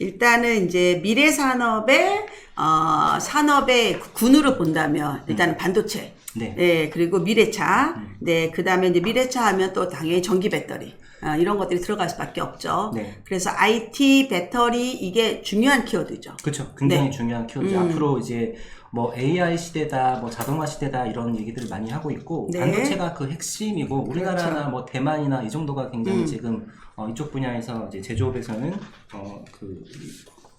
일단은 이제 미래 산업의 어, 산업의 군으로 본다면 일단은 반도체. 네. 네, 그리고 미래차. 네, 그다음에 이제 미래차 하면 또 당연히 전기 배터리. 아, 이런 것들이 들어갈 수밖에 없죠. 네. 그래서 IT 배터리 이게 중요한 키워드죠. 그렇죠. 굉장히 네. 중요한 키워드. 음. 앞으로 이제 뭐 AI 시대다, 뭐 자동화 시대다 이런 얘기들을 많이 하고 있고 네. 반도체가 그 핵심이고 우리나라나 그렇죠. 뭐 대만이나 이 정도가 굉장히 음. 지금 어, 이쪽 분야에서 이제 제조업에서는 어, 그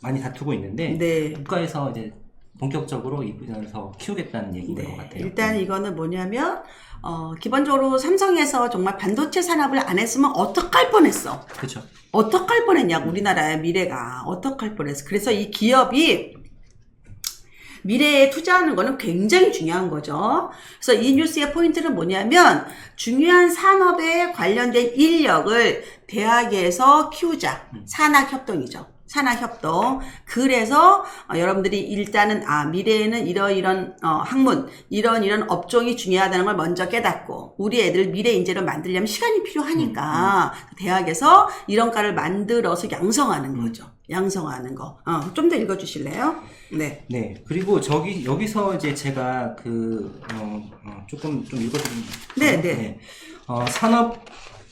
많이 다투고 있는데 네. 국가에서 이제 본격적으로 이 분야에서 키우겠다는 얘기인 것 네. 같아요. 일단 이거는 뭐냐면 어, 기본적으로 삼성에서 정말 반도체 산업을 안 했으면 어떡할 뻔했어. 그렇죠. 어떡할 뻔했냐고 우리나라의 미래가 어떡할 뻔했어. 그래서 이 기업이 미래에 투자하는 거는 굉장히 중요한 거죠. 그래서 이 뉴스의 포인트는 뭐냐면 중요한 산업에 관련된 인력을 대학에서 키우자. 산학협동이죠. 산학협동. 그래서 어, 여러분들이 일단은 아 미래에는 이러이런 어, 학문, 이런 이런 업종이 중요하다는 걸 먼저 깨닫고 우리 애들 미래 인재를 만들려면 시간이 필요하니까 대학에서 이런 과를 만들어서 양성하는 거죠. 양성하는 거. 어, 좀 더 읽어주실래요? 네. 네. 그리고 저기 여기서 이제 제가 그 어, 어, 조금 좀 읽어드리면 네, 네. 어, 산업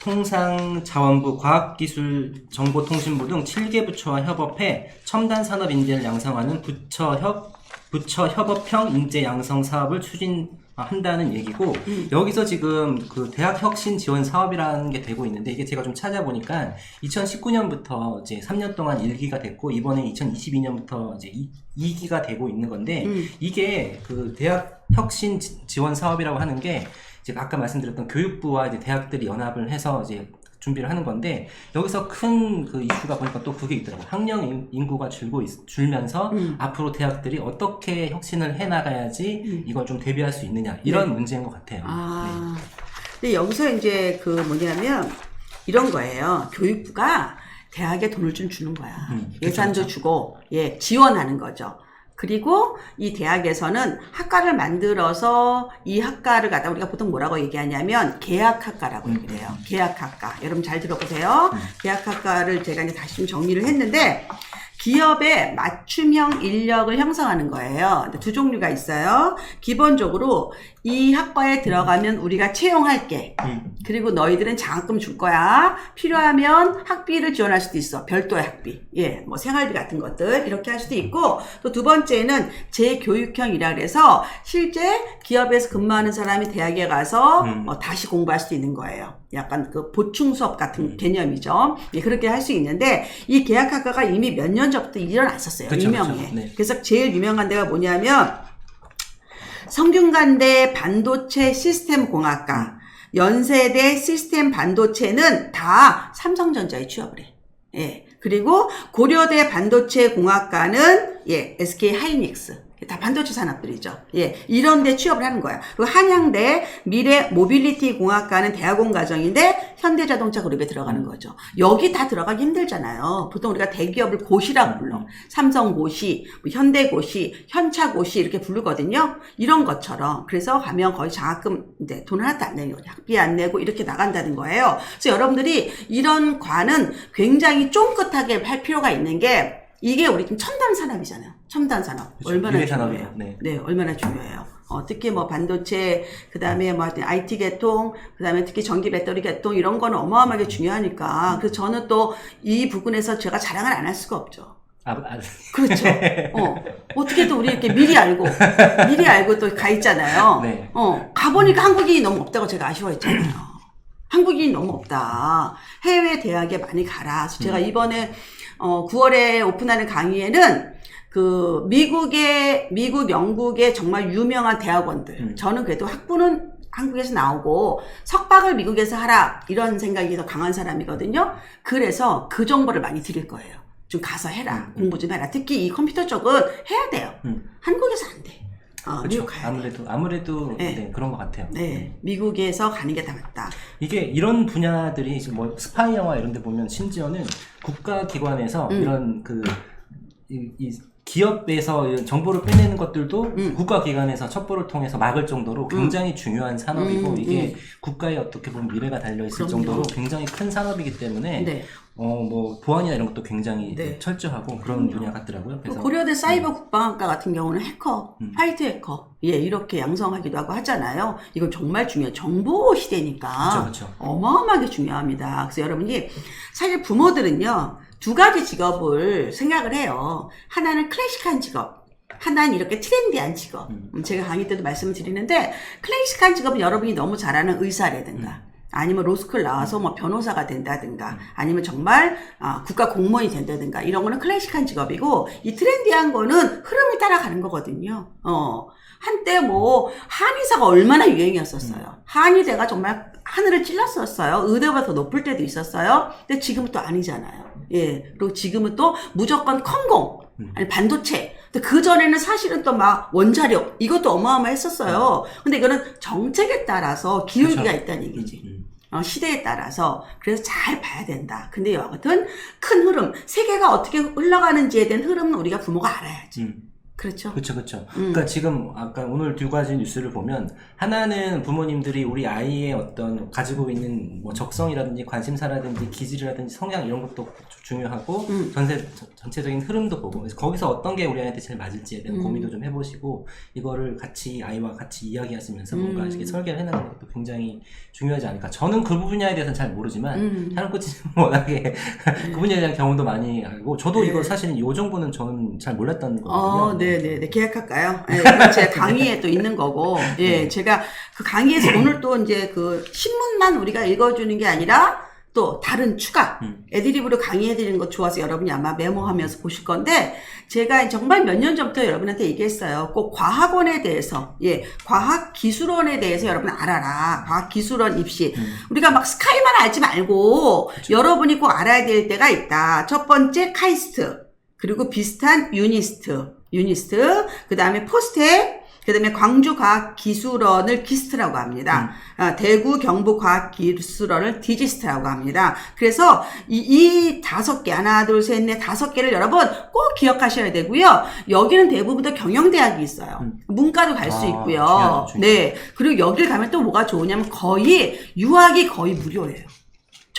통상자원부 과학기술정보통신부 등 7개 부처와 협업해 첨단 산업 인재를 양성하는 부처 협 부처 협업형 인재 양성 사업을 추진한다는 얘기고 여기서 지금 그 대학 혁신 지원 사업이라는 게 되고 있는데 이게 제가 좀 찾아보니까 2019년부터 이제 3년 동안 1기가 됐고 이번에 2022년부터 이제 2, 기가 되고 있는 건데 음. 이게 그 대학 혁신 지- 지원 사업이라고 하는 게 이제 아까 말씀드렸던 교육부와 이제 대학들이 연합을 해서 이제 준비를 하는 건데 여기서 큰 그 이슈가 보니까 또 그게 있더라고요. 학령 인- 인구가 줄고 있- 줄면서 음. 앞으로 대학들이 어떻게 혁신을 해 나가야지 음. 이걸 좀 대비할 수 있느냐 이런 문제인 것 같아요. 아. 근데 여기서 이제 그 뭐냐면 이런 거예요. 교육부가 대학에 돈을 좀 주는 거야. 음, 그쵸, 예산도 그쵸. 주고, 예, 지원하는 거죠. 그리고 이 대학에서는 학과를 만들어서 이 학과를 갖다 우리가 보통 뭐라고 얘기하냐면 계약학과라고 음. 얘기를 해요. 계약학과. 여러분 잘 들어보세요. 음. 계약학과를 제가 이제 다시 좀 정리를 했는데 기업의 맞춤형 인력을 형성하는 거예요. 두 종류가 있어요. 기본적으로 이 학과에 들어가면 우리가 채용할게. 음. 그리고 너희들은 장학금 줄 거야. 필요하면 학비를 지원할 수도 있어. 별도의 학비. 예, 뭐 생활비 같은 것들 이렇게 할 수도 있고 또 두 번째는 재교육형이라 그래서 실제 기업에서 근무하는 사람이 대학에 가서 음. 뭐 다시 공부할 수도 있는 거예요. 약간 그 보충 수업 같은 음. 개념이죠. 예, 그렇게 할 수 있는데 이 계약학과가 이미 몇 년 전부터 일어났었어요. 그쵸, 유명해. 그쵸. 네. 그래서 제일 유명한 데가 뭐냐면 성균관대 반도체 시스템 공학과, 연세대 시스템 반도체는 다 삼성전자에 취업을 해. 예. 그리고 고려대 반도체 공학과는 예, SK 하이닉스. 다 반도체 산업들이죠. 예, 이런 데 취업을 하는 거야. 그리고 한양대 미래 모빌리티 공학과는 대학원 과정인데 현대자동차 그룹에 들어가는 거죠. 여기 다 들어가기 힘들잖아요. 보통 우리가 대기업을 고시라고 불러. 삼성 고시, 뭐 현대 고시, 현차 고시 이렇게 부르거든요. 이런 것처럼. 그래서 가면 거의 장학금 이제 돈 하나도 안 내는 거죠. 학비 안 내고 이렇게 나간다는 거예요. 그래서 여러분들이 이런 과는 굉장히 쫑긋하게 할 필요가 있는 게 이게 우리 지금 첨단 산업이잖아요. 첨단 산업. 그쵸. 얼마나 중요해요. 네. 네, 얼마나 중요해요. 어, 특히 뭐 반도체, 그 다음에 뭐 IT 계통, 그 다음에 특히 전기 배터리 계통 이런 거는 어마어마하게 중요하니까. 그래서 저는 또 이 부분에서 제가 자랑을 안 할 수가 없죠. 아, 아, 그렇죠. 어, 어떻게든 우리 이렇게 미리 알고, 미리 알고 또 가 있잖아요. 네. 어, 가보니까 한국인이 너무 없다고 제가 아쉬워했잖아요. 한국인이 너무 없다. 해외 대학에 많이 가라. 그래서 제가 이번에, 어, 9월에 오픈하는 강의에는 그, 미국의, 미국, 영국의 정말 유명한 대학원들. 음. 저는 그래도 학부는 한국에서 나오고 석박을 미국에서 하라. 이런 생각이 더 강한 사람이거든요. 그래서 그 정보를 많이 드릴 거예요. 좀 가서 해라. 음. 공부 좀 해라. 특히 이 컴퓨터 쪽은 해야 돼요. 음. 한국에서 안 돼. 어, 그렇죠. 아무래도 아무래도 네. 네, 그런 것 같아요. 네, 미국에서 가는 게 다 맞다. 이게 이런 분야들이 지금 뭐 스파이 영화 이런 데 보면 심지어는 국가 기관에서 음. 이런 그 이, 이 기업에서 정보를 빼내는 것들도 음. 국가기관에서 첩보를 통해서 막을 정도로 굉장히 중요한 산업이고 음, 이게 국가에 어떻게 보면 미래가 달려 있을 그럼요. 정도로 굉장히 큰 산업이기 때문에 네. 어 뭐 보안이나 이런 것도 굉장히 네. 철저하고 그런 분야 같더라고요. 또 그래서 고려대 사이버 국방학과 같은 경우는 해커, 음. 화이트 해커, 예, 이렇게 양성하기도 하고 하잖아요. 이건 정말 중요해요. 정보 시대니까. 그렇죠, 그렇죠. 어마어마하게 중요합니다. 그래서 여러분이 사실 부모들은요, 두 가지 직업을 생각을 해요. 하나는 클래식한 직업. 하나는 이렇게 트렌디한 직업. 음. 음, 제가 강의 때도 말씀을 드리는데, 클래식한 직업은 여러분이 너무 잘하는 의사라든가, 아니면 로스쿨 나와서 뭐 변호사가 된다든가, 아니면 정말 아, 국가 공무원이 된다든가, 이런 거는 클래식한 직업이고, 이 트렌디한 거는 흐름을 따라가는 거거든요. 어. 한때 뭐, 한의사가 얼마나 유행이었었어요. 한의대가 정말 하늘을 찔렀었어요. 의대보다 더 높을 때도 있었어요. 근데 지금은 또 아니잖아요. 예. 그리고 지금은 또 무조건 컴공, 음. 아니 반도체. 근데 그 전에는 사실은 또 막 원자력 이것도 어마어마했었어요. 근데 이거는 정책에 따라서 기울기가 그렇죠. 있다는 얘기지. 음. 어, 시대에 따라서 그래서 잘 봐야 된다. 근데 같은 큰 흐름, 세계가 어떻게 흘러가는지에 대한 흐름은 우리가 부모가 알아야지. 음. 그렇죠. 그렇죠, 그렇죠. 음. 그러니까 지금 아까 오늘 두 가지 뉴스를 보면 하나는 부모님들이 우리 아이의 어떤 가지고 있는 뭐 적성이라든지 관심사라든지 기질이라든지 성향 이런 것도 주- 중요하고 음. 전세 전- 전체적인 흐름도 보고 그래서 거기서 어떤 게 우리 아이한테 제일 맞을지에 대한 음. 고민도 좀 해보시고 이거를 같이 아이와 같이 이야기하시면서 음. 뭔가 이렇게 설계를 해나가는 것도 굉장히 중요하지 않을까. 저는 그 분야에 대해서는 잘 모르지만 음. 촬영 코치는 워낙에 그 분야에 대한 경험도 많이 알고 저도 네. 이거 사실은 이 정보는 저는 잘 몰랐던 거거든요. 어, 네 네네. 계약할까요? 예, 이건 제 강의에 또 있는 거고, 예, 네. 제가 그 강의에서 오늘 또 이제 그 신문만 우리가 읽어주는 게 아니라 또 다른 추가, 음. 애드리브로 강의해드리는 거 좋아서 여러분이 아마 메모하면서 보실 건데, 제가 정말 몇 년 전부터 여러분한테 얘기했어요. 꼭 과학원에 대해서, 예, 과학 기술원에 대해서 여러분 알아라. 과학 기술원 입시. 음. 우리가 막 스카이만 알지 말고 여러분이 꼭 알아야 될 때가 있다. 첫 번째 카이스트, 그리고 비슷한 유니스트, 유니스트, 그 다음에 포스텍, 그 다음에 광주과학기술원을 기스트라고 합니다. 아, 대구 경북과학기술원을 디지스트라고 합니다. 그래서 이, 이 다섯 개, 하나, 둘, 셋, 넷, 다섯 개를 여러분 꼭 기억하셔야 되고요. 여기는 대부분 다 경영대학이 있어요. 음. 문과도 갈수 아, 있고요. 중요하죠, 중요하죠. 네. 그리고 여길 가면 또 뭐가 좋으냐면 거의 유학이 거의 무료예요.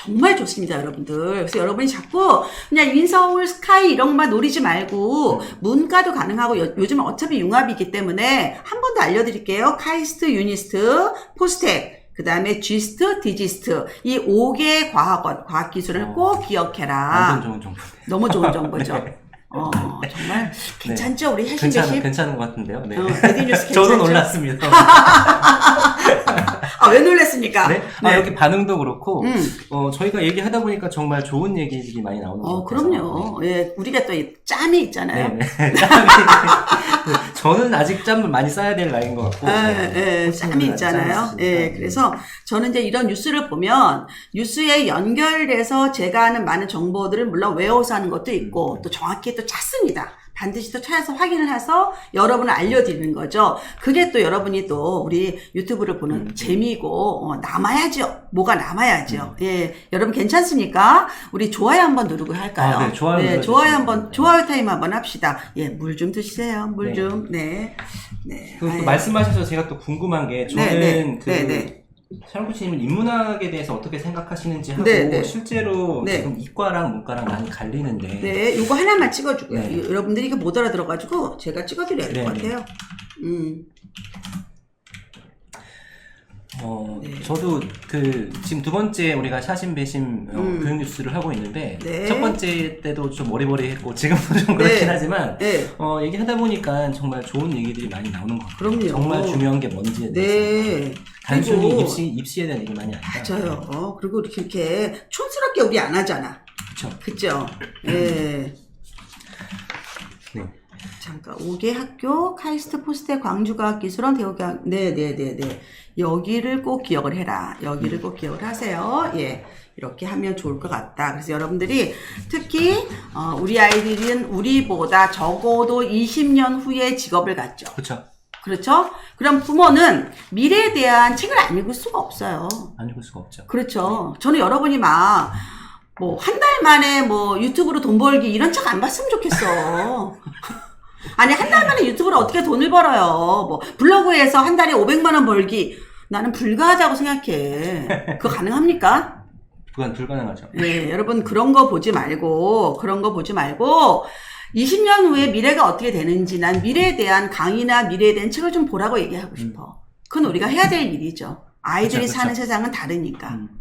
정말 좋습니다, 여러분들. 그래서 여러분이 자꾸 그냥 인서울 스카이 이런 것만 노리지 말고 문과도 가능하고 요, 요즘 어차피 융합이기 때문에 한 번 더 알려드릴게요. 카이스트, 유니스트, 포스텍, 그 다음에 G스트, 디지스트 이 5개의 과학원, 과학기술을 어. 꼭 기억해라. 좋은 정보. 너무 좋은 정보죠. 네. 어, 정말 괜찮죠? 우리 해신 괜찮은 배신? 괜찮은 것 같은데요. 네. 어, 괜찮죠? 저도 놀랐습니다. 아, 왜 놀랐습니까? 네? 아, 여기 반응도 그렇고, 음. 어, 저희가 얘기하다 보니까 정말 좋은 얘기들이 많이 나오는 것 어, 같아서. 그럼요. 예, 우리가 또 이 짬이 있잖아요. 네, 네. 저는 아직 짬을 많이 쌓아야 될 나이인 것 같고. 예, 네. 예, 코치님은 짬이 있잖아요. 짬이 예. 그래서 저는 이제 이런 뉴스를 보면 뉴스에 연결돼서 제가 아는 많은 정보들을 물론 외워서 하는 것도 있고 음. 또 정확히 또 찾습니다. 반드시 또 찾아서 확인을 해서 여러분을 알려드리는 거죠. 그게 또 여러분이 또 우리 유튜브를 보는 음. 재미고 어, 남아야죠. 뭐가 남아야죠. 음. 예, 여러분 괜찮습니까? 우리 좋아요 한번 누르고 할까요? 아, 네, 좋아요 눌러주시면 좋아요 한번. 좋아요 타임 한번 합시다. 예, 물 좀 드시세요. 물 네. 좀. 네. 네. 그리고 또. 말씀하셔서 제가 또 궁금한 게, 저는 네, 네. 그, 네, 네. 촬영 코치님은 인문학에 대해서 어떻게 생각하시는지 하고, 네, 네. 실제로 네. 지금 이과랑 문과랑 많이 갈리는데, 네, 요거 하나만 찍어주고요. 네. 이- 여러분들이 이거 못 알아들어가지고 제가 찍어드려야 될 것 네, 네. 같아요. 음, 어, 네. 저도 그 지금 두 번째 우리가 샤심 배심 어, 음. 교육 뉴스를 하고 있는데 네. 첫 번째 때도 좀 머리머리했고 지금도 좀 그렇긴 네. 하지만 네, 어, 얘기하다 보니까 정말 좋은 얘기들이 많이 나오는 것 같아요. 그럼요. 정말 중요한 게 뭔지에 대해서 네. 단순히 그리고- 입시 입시에 대한 얘기만이 아니라 맞아요. 어, 그리고 이렇게, 이렇게 촌스럽게 우리 안 하잖아. 그렇죠. 그죠? 네. 네. 잠깐, 5개 학교, 카이스트 포스테 광주과학기술원 대우과학, 네네네네. 여기를 꼭 기억을 해라. 여기를 꼭 기억을 하세요. 예. 이렇게 하면 좋을 것 같다. 그래서 여러분들이 특히, 어, 우리 아이들은 우리보다 적어도 20년 후에 직업을 갖죠. 그렇죠. 그렇죠? 그럼 부모는 미래에 대한 책을 안 읽을 수가 없어요. 안 읽을 수가 없죠. 그렇죠. 저는 여러분이 막, 뭐, 한 달 만에 뭐, 유튜브로 돈 벌기 이런 책 안 봤으면 좋겠어. 아니 한 달 만에 유튜브로 어떻게 돈을 벌어요? 뭐 블로그에서 한 달에 500만 원 벌기 나는 불가하다고 생각해. 그거 가능합니까? 그건 불가능하죠. 네, 여러분 그런 거 보지 말고 그런 거 보지 말고 20년 후에 미래가 어떻게 되는지 난 미래에 대한 강의나 미래에 대한 책을 좀 보라고 얘기하고 싶어. 그건 우리가 해야 될 일이죠. 아이들이 그쵸, 그쵸. 사는 세상은 다르니까. 음.